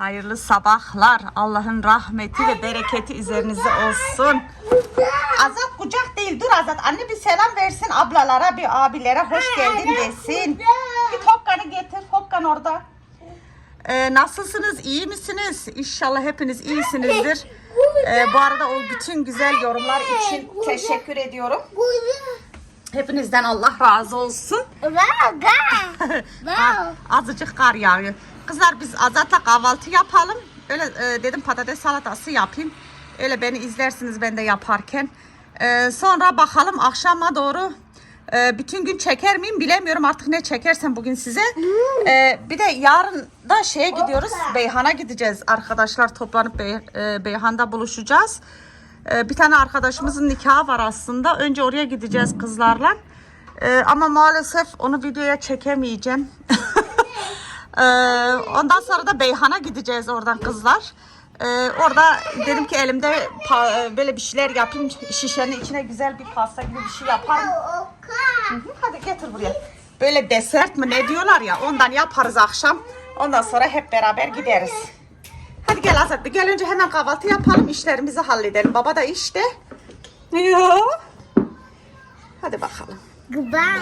Hayırlı sabahlar. Allah'ın rahmeti ve bereketi üzerinize olsun. Azat kucak değil. Dur Azat. Anne bir selam versin ablalara, bir abilere hoş geldin desin. Bir hokkanı getir. Hokkan orada. Ee, nasılsınız? İyi misiniz? İnşallah hepiniz iyisinizdir. Ee, bu arada o bütün güzel yorumlar için teşekkür ediyorum. Hepinizden Allah razı olsun. Azıcık kar yağıyor. Kızlar biz Azat'la kahvaltı yapalım. Öyle e, dedim patates salatası yapayım. Öyle beni izlersiniz ben de yaparken. E, sonra bakalım akşama doğru e, bütün gün çeker miyim bilemiyorum artık ne çekersem bugün size. E, bir de yarın da şeye gidiyoruz. Beyhan'a gideceğiz arkadaşlar toplanıp Bey, e, Beyhan'da buluşacağız. E, bir tane arkadaşımızın nikahı var aslında. Önce oraya gideceğiz kızlarla. E, ama maalesef onu videoya çekemeyeceğim. Ee, ondan sonra da Beyhan'a gideceğiz oradan kızlar. Ee, orada dedim ki elimde pa- böyle bir şeyler yapayım. Şişenin içine güzel bir pasta gibi bir şey yaparım. Hı hı, Hadi getir buraya. Böyle desert mi ne diyorlar ya ondan yaparız akşam. Ondan sonra hep beraber gideriz. Hadi gel Azat gel önce hemen kahvaltı yapalım işlerimizi halledelim. Baba da işte. Ya. Hadi bakalım. Kızlar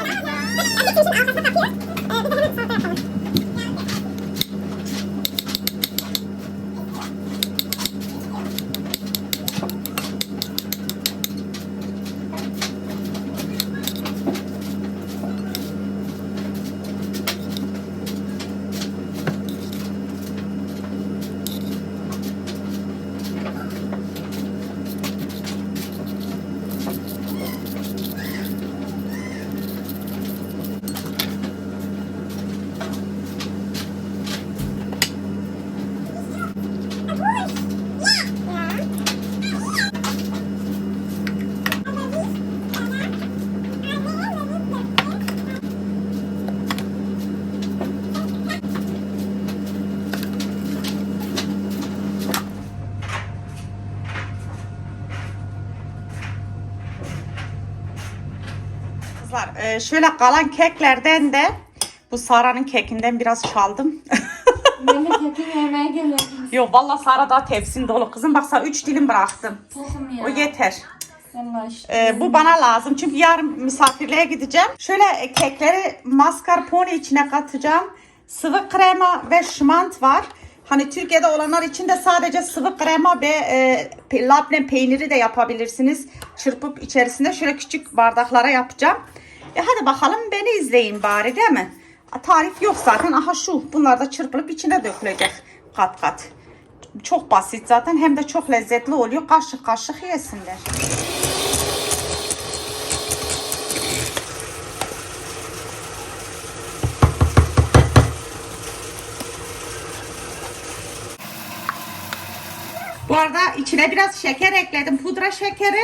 e, şöyle kalan keklerden de bu Sara'nın kekinden biraz çaldım. Memleketin yemeğe geliyorum. Yo vallahi Sara daha tepsin dolu kızım. Bak sana 3 dilim bıraktım. Tokum ya. O yeter. Allah işte. E, bu bana lazım çünkü yarın misafirliğe gideceğim. Şöyle e, kekleri mascarpone içine katacağım. Sıvı krema ve şmant var. Hani Türkiye'de olanlar için de sadece sıvı krema ve e, labne peyniri de yapabilirsiniz. Çırpıp içerisinde şöyle küçük bardaklara yapacağım. E hadi bakalım beni izleyin bari değil mi? Tarif yok zaten. Aha şu. Bunlar da çırpılıp içine dökülecek kat kat. Çok basit zaten hem de çok lezzetli oluyor. Kaşık kaşık yesinler. Bu arada içine biraz şeker ekledim. Pudra şekeri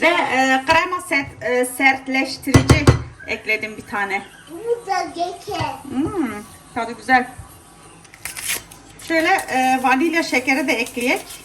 Ve e, krema sert, e, sertleştirici ekledim bir tane. Burada geçer. Hmm, tadı güzel. Şöyle e, vanilya şekeri de ekleyek.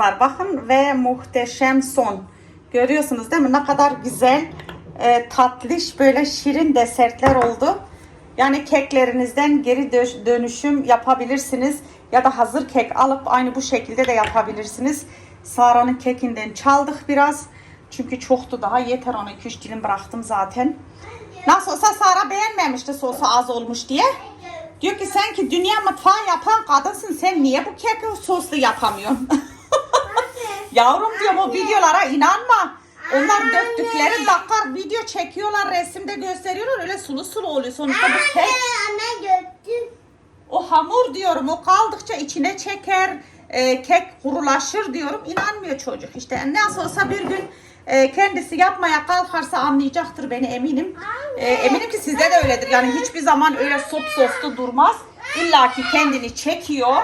Kızlar bakın ve muhteşem son. Görüyorsunuz değil mi? Ne kadar güzel e, tatlış böyle şirin desertler oldu. Yani keklerinizden geri dö- dönüşüm yapabilirsiniz. Ya da hazır kek alıp aynı bu şekilde de yapabilirsiniz. Sara'nın kekinden çaldık biraz. Çünkü çoktu daha. Yeter ona 2-3 dilim bıraktım zaten. Nasıl olsa Sara beğenmemişti sosu az olmuş diye. Diyor ki sen ki dünya mutfağı yapan kadınsın. Sen niye bu keki soslu yapamıyorsun? Yavrum diyorum o videolara inanma. Onlar döktükleri dakika video çekiyorlar, resimde gösteriyorlar. Öyle sulu sulu oluyor. Sonuçta bu kek. Anne gördüm. O hamur diyorum. O kaldıkça içine çeker. e, kek kurulaşır diyorum. İnanmıyor çocuk. İşte nasıl olsa bir gün e, kendisi yapmaya kalkarsa anlayacaktır beni eminim. E, eminim ki sizde de öyledir. Yani hiçbir zaman öyle sop soslu durmaz. İlla ki kendini çekiyor.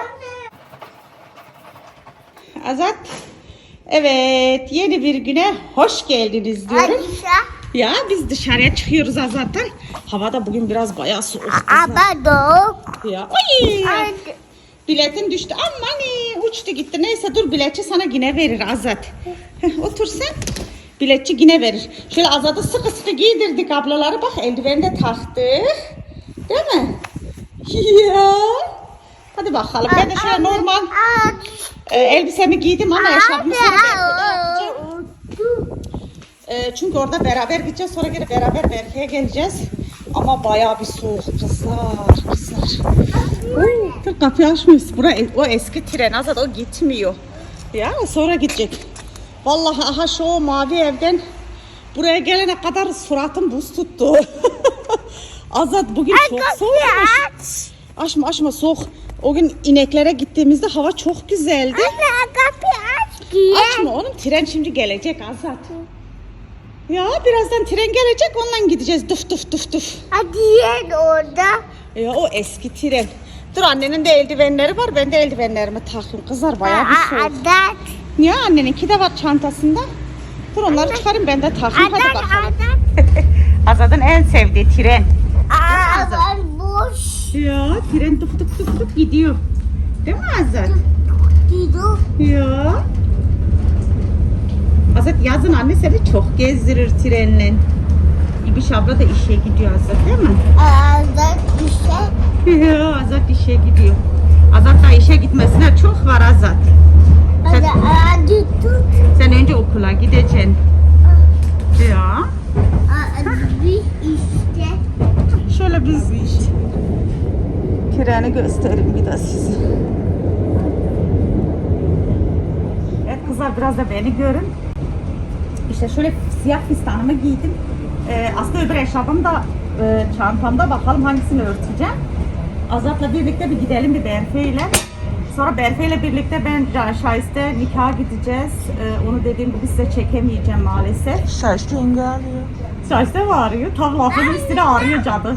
Azat. Evet yeni bir güne hoş geldiniz diyorum. Ya biz dışarıya çıkıyoruz Azat'tan. Hava da bugün biraz bayağı soğuk. Ama doğuk. Ya. Ay. Biletin düştü. Aman iyi, uçtu gitti. Neyse dur biletçi sana yine verir Azat. Heh, otur sen. Biletçi yine verir. Şöyle Azat'ı sıkı sıkı giydirdik ablaları. Bak eldiveni de taktık. Değil mi? Ya. Hadi bakalım. Ben de şöyle normal e, elbisemi giydim ama eşarbımı sonra Berke'de yapacağım. E, çünkü orada beraber gideceğiz. Sonra geri beraber Berke'ye geleceğiz. Ama bayağı bir soğuk kızlar. Kızlar. Oo, dur kapıyı açmıyoruz. Bura, o eski tren Azat o gitmiyor. Ya sonra gidecek. Vallahi aha şu o mavi evden buraya gelene kadar suratım buz tuttu. Azat bugün çok soğukmuş. Açma açma soğuk. O gün ineklere gittiğimizde hava çok güzeldi. Anne kapıyı aç diye. Açma oğlum tren şimdi gelecek Azat. Ya birazdan tren gelecek ondan gideceğiz duf duf duf duf. Hadi yen orada. Ya o eski tren. Dur annenin de eldivenleri var ben de eldivenlerimi takayım. Kızlar bayağı bir soğuk. Adat. Ya anneninki de var çantasında. Dur onları çıkarayım ben de takayım hadi Adat bakalım. adat. Azad'ın en sevdiği tren. Aa boş. Ya tren tık tık tık tık gidiyor. Değil mi Azat? Gidiyor. Ya. Azat yazın anne seni çok gezdirir trenle. İbiş abla da işe gidiyor Azat değil mi? Adat bir şey. Ya Azat işe gidiyor. Azat da işe gitmesine çok var Azat. Sen, sen önce okula gideceksin. Ya. Bir işte. Şöyle biz treni göstereyim bir de size. Evet kızlar biraz da beni görün. İşte şöyle siyah fistanımı giydim. Ee, aslında öbür eşarbım da e, çantamda bakalım hangisini örteceğim. Azat'la birlikte bir gidelim bir Berfe ile. Sonra Berfe ile birlikte ben Şahiste nikaha gideceğiz. Ee, onu dediğim gibi size çekemeyeceğim maalesef. Şaştı yenge arıyor. Şahiste mi arıyor? Tam lafın üstüne arıyor cadı.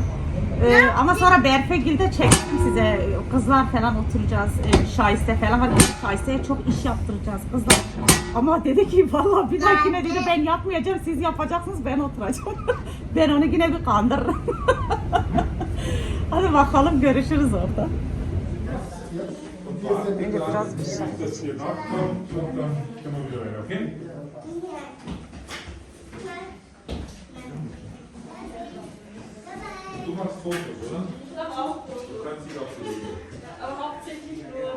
Ee, ama sonra Berfegil'de çektim size. Kızlar falan oturacağız. Ee, şahiste falan var. Biz Şahiste'ye çok iş yaptıracağız kızlar. Ama dedi ki vallahi bir dahakine dedi ben yapmayacağım siz yapacaksınız ben oturacağım. ben onu yine bir kandırırım. Hadi bakalım görüşürüz orada. dann können wir wieder rein, okay? Fotos, oder? Ich habe auch Fotos. Du kannst sie doch sehen. Aber hauptsächlich nur. Ja.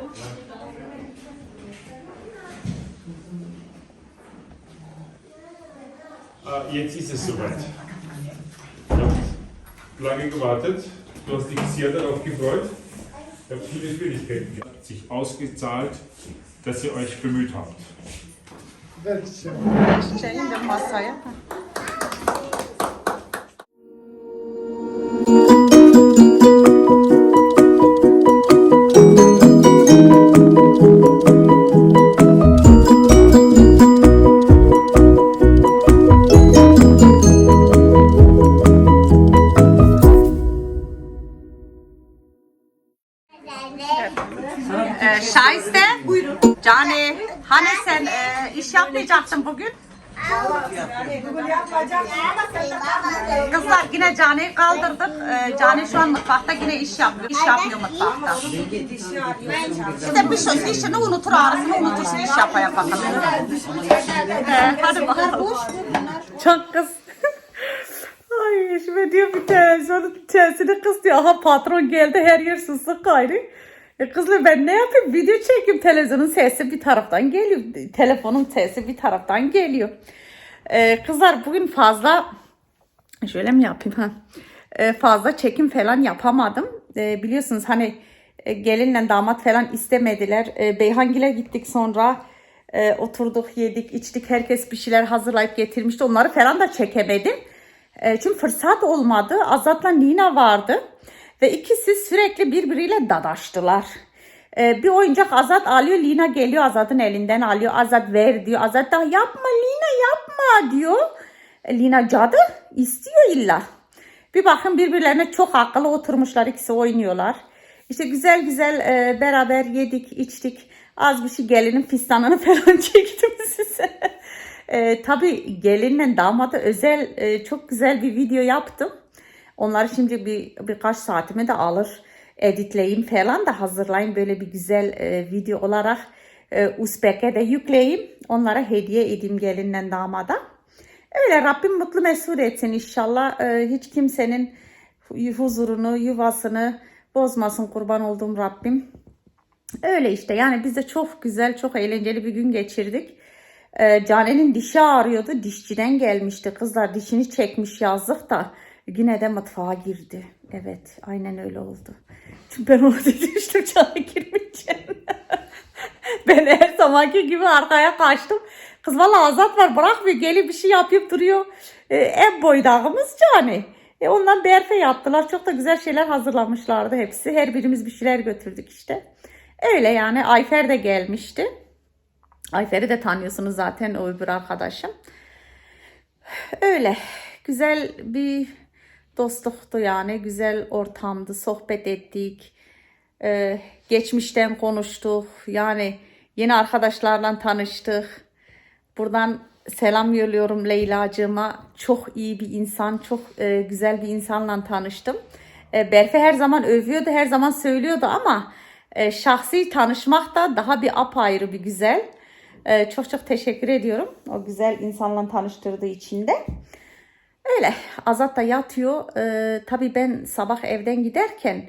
Ah, jetzt ist es soweit. Ich habe lange gewartet. Du hast dich sehr darauf gefreut. Ich habe viele Schwierigkeiten gehabt. Hat sich ausgezahlt, dass ihr euch bemüht habt. Welche? Yapmayacaktın bugün? Kızlar yine Cane'yi kaldırdık. Ee, Cane şu an mutfakta yine iş yapıyor. İş yapıyor mutfakta. İşte bir şey işini unutur ağrısını unutur şimdi iş yapa yapa. Ee, hadi bakalım. Çok kız. Ay şimdi diyor bir televizyonun içerisine kız diyor. Aha patron geldi her yer susuk gayrı. E kızlar ben ne yapayım? Video çekeyim. Televizyonun sesi bir taraftan geliyor. Telefonun sesi bir taraftan geliyor. Ee, kızlar bugün fazla şöyle mi yapayım ha? Ee, fazla çekim falan yapamadım. Ee, biliyorsunuz hani e, gelinle damat falan istemediler. Ee, Beyhangil'e gittik sonra e, oturduk yedik içtik herkes bir şeyler hazırlayıp getirmişti. Onları falan da çekemedim. E, çünkü fırsat olmadı. Azat'la Nina vardı. Ve ikisi sürekli birbiriyle dadaştılar. E, bir oyuncak Azat alıyor. Lina geliyor Azat'ın elinden alıyor. Azat ver diyor. Azat da yapma Lina yapma diyor. E, Lina cadı istiyor illa. Bir bakın birbirlerine çok akıllı oturmuşlar. ikisi oynuyorlar. İşte güzel güzel e, beraber yedik içtik. Az bir şey gelinin fistanını falan çektim size. E, tabii gelinle damada özel e, çok güzel bir video yaptım. Onları şimdi bir birkaç saatimi de alır. Editleyeyim falan da hazırlayayım böyle bir güzel e, video olarak e, Uzbek'e de yükleyeyim. Onlara hediye edeyim gelinle damada. Öyle Rabbim mutlu mesut etsin inşallah. E, hiç kimsenin huzurunu, yuvasını bozmasın kurban olduğum Rabbim. Öyle işte yani biz de çok güzel, çok eğlenceli bir gün geçirdik. Ee, Cane'nin dişi ağrıyordu. Dişçiden gelmişti. Kızlar dişini çekmiş yazdık da yine de mutfağa girdi. Evet aynen öyle oldu. Çünkü ben ona demiştim Cane girmeyeceğim. ben her zamanki gibi arkaya kaçtım. Kız valla azat var bırakmıyor. Gelip bir şey yapıp duruyor. Ee, en boydağımız Cane. E ondan berfe yaptılar. Çok da güzel şeyler hazırlamışlardı hepsi. Her birimiz bir şeyler götürdük işte. Öyle yani Ayfer de gelmişti. Ayfer'i de tanıyorsunuz zaten o öbür arkadaşım. Öyle güzel bir dostluktu yani güzel ortamdı sohbet ettik Ee, geçmişten konuştuk yani yeni arkadaşlarla tanıştık. Buradan selam yolluyorum Leyla'cığıma. Çok iyi bir insan çok e, güzel bir insanla tanıştım. E, Berfe her zaman övüyordu her zaman söylüyordu ama e, şahsi tanışmak da daha bir apayrı bir güzel. Ee, çok çok teşekkür ediyorum o güzel insanla tanıştırdığı için de. Öyle Azat da yatıyor. Ee, tabii ben sabah evden giderken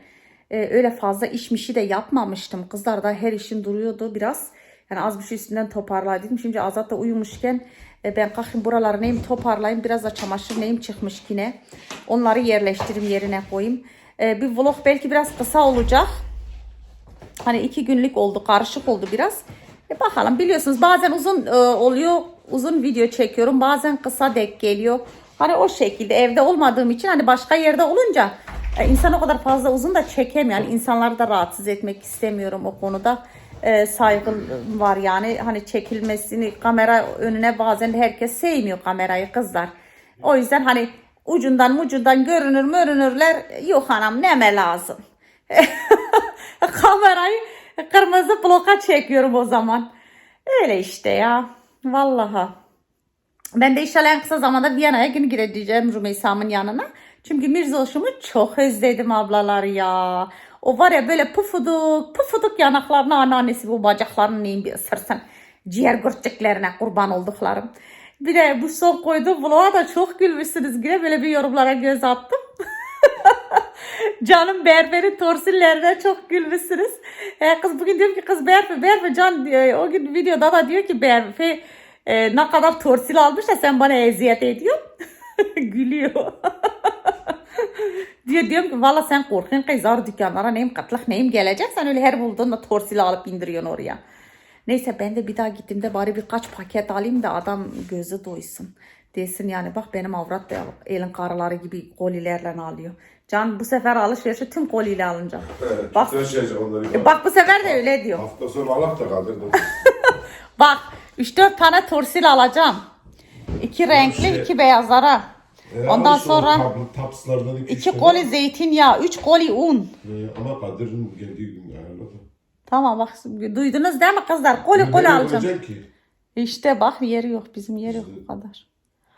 e, öyle fazla işmişi de yapmamıştım. Kızlar da her işim duruyordu biraz. Yani az bir şey üstünden toparlaydım. Şimdi Azat da uyumuşken e, ben kalkayım buraları neyim toparlayayım. Biraz da çamaşır neyim çıkmış yine. Onları yerleştireyim yerine koyayım. E, bir vlog belki biraz kısa olacak. Hani iki günlük oldu karışık oldu biraz. E bakalım biliyorsunuz bazen uzun e, oluyor uzun video çekiyorum bazen kısa denk geliyor. Hani o şekilde evde olmadığım için hani başka yerde olunca e, insan o kadar fazla uzun da çekemiyor. Yani insanları da rahatsız etmek istemiyorum o konuda. E, saygım var yani hani çekilmesini kamera önüne bazen herkes sevmiyor kamerayı kızlar. O yüzden hani ucundan ucundan görünür görünürler yok anam neme lazım. kamerayı kırmızı bloka çekiyorum o zaman. Öyle işte ya. Vallahi. Ben de inşallah en kısa zamanda Viyana'ya yine gideceğim Rümeysa'mın yanına. Çünkü Mirzoş'umu çok özledim ablalar ya. O var ya böyle pufuduk pufuduk yanaklarına anneannesi bu bacaklarını neyim bir ısırsın. Ciğer gırtçıklarına kurban olduklarım. Bir de bu son koyduğum vloga da çok gülmüşsünüz. Yine böyle bir yorumlara göz attım. Canım berberin torsillerine çok gülmüşsünüz. E, kız bugün diyorum ki kız berbe berbe can diyor. O gün videoda da diyor ki berbe e, ne kadar torsil almış da sen bana eziyet ediyorsun. Gülüyor. diyor diyorum ki valla sen korkuyorsun kızar dükkanlara neyim katlak neyim gelecek. Sen öyle her bulduğunda torsil alıp indiriyorsun oraya. Neyse ben de bir daha gittiğimde bari birkaç paket alayım da adam gözü doysun. Desin yani bak benim avrat da elin karıları gibi kolilerle alıyor. Can bu sefer alışverişi tüm koliyle alınca. Evet, Bak. taşıyacak onları. E, Bak bu sefer de öyle diyor. Hafta sonu Allah da kaldırdı. Bak 3-4 tane torsil alacağım. İki renkli, şey- iki beyazlara. Ondan sonra tapslardan iki, iki koli zeytinyağı, üç koli un. ama Kadir'in geldiği gün ayarladı. Tamam bak duydunuz değil mi kızlar? Koli koli alacağım. ki? İşte bak yeri yok bizim yeri yok bu kadar.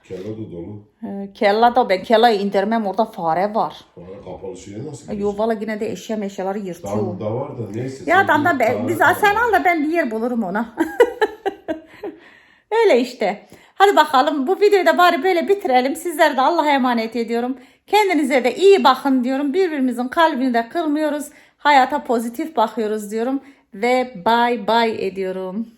Kela da dolu. Ee, Kella da ben Kella'yı indirmem orada fare var. Fare kapalı şeye nasıl Yo valla yine de eşya meşyaları yırtıyor. Damda var da neyse. Ya damda ben, biz sen al da ben bir yer bulurum ona. Öyle işte. Hadi bakalım bu videoyu da bari böyle bitirelim. Sizler de Allah'a emanet ediyorum. Kendinize de iyi bakın diyorum. Birbirimizin kalbini de kırmıyoruz. Hayata pozitif bakıyoruz diyorum. Ve bye bye ediyorum.